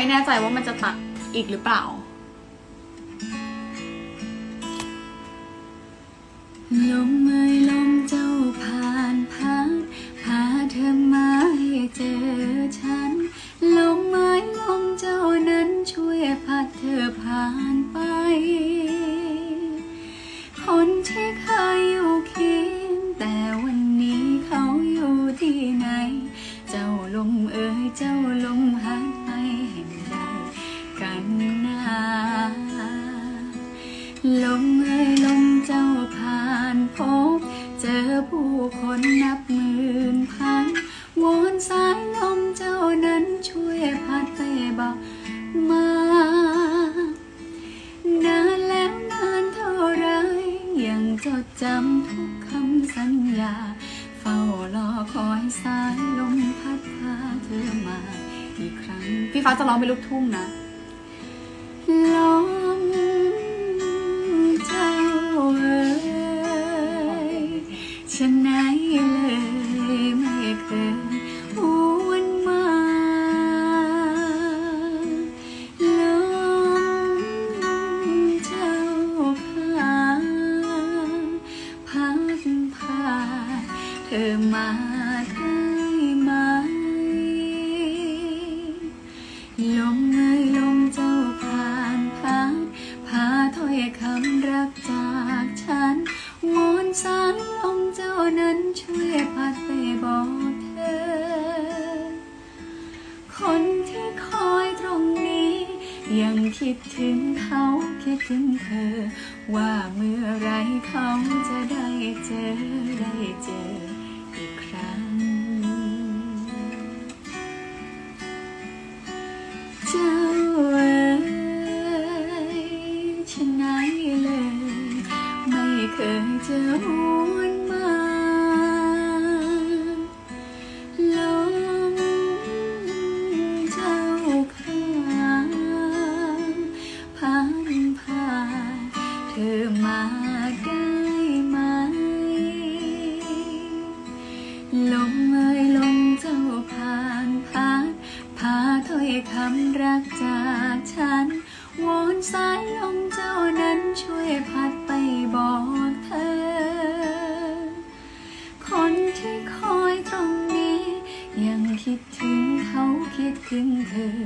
ไม่แน่ใจว่ามันจะตัดอีกหรือเปล่า ลมเอ่ยลมเจ้าผ่านพัดพาเธอมาให้เจอฉัน ลมเอ่ยลมเจ้านั้นช่วยพัดเธอผ่านไป คนที่เคย พบ เจอผู้คนนับหมื่นพันวอนสายลมเจ้านั้นช่วยพัดไปบอกมานานแล้วนานเท่าไรยังจดจำทุกคำสัญญา เฝ้ารอคอยสายลมพัดพาเธอมา อีกครั้ง พี่ฟ้าจะร้องเป็นลูกทุ่งนะ ธอมาได้ไหม ลมเอ่ยลมเจ้าผ่านผ่านพาถ้อยคำรักจากฉันวอนสายลมเจ้านั้นช่วยพัดไปบอกเธอ คนที่คอยตรงนี้ ยังคิดถึงเขาคิดถึงเธอ ว่าเมื่อไรเขาจะ เจ้าเอ๋ยฉันไหนเลย ไม่เคยจะหวน อยคำรักจากฉันวอนสายลมเจ้านั้นช่วยพัดไปบอกเธอ คนที่คอยตรงนี้ ยังคิดถึงเขาคิดถึงเธอ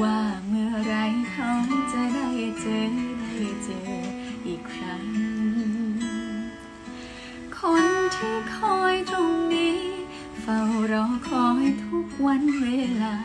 ว่าเมื่อไรเขาจะได้เจอได้เจออีกครั้ง คนที่คอยตรงนี้ เฝ้ารอคอยทุกวันเวลา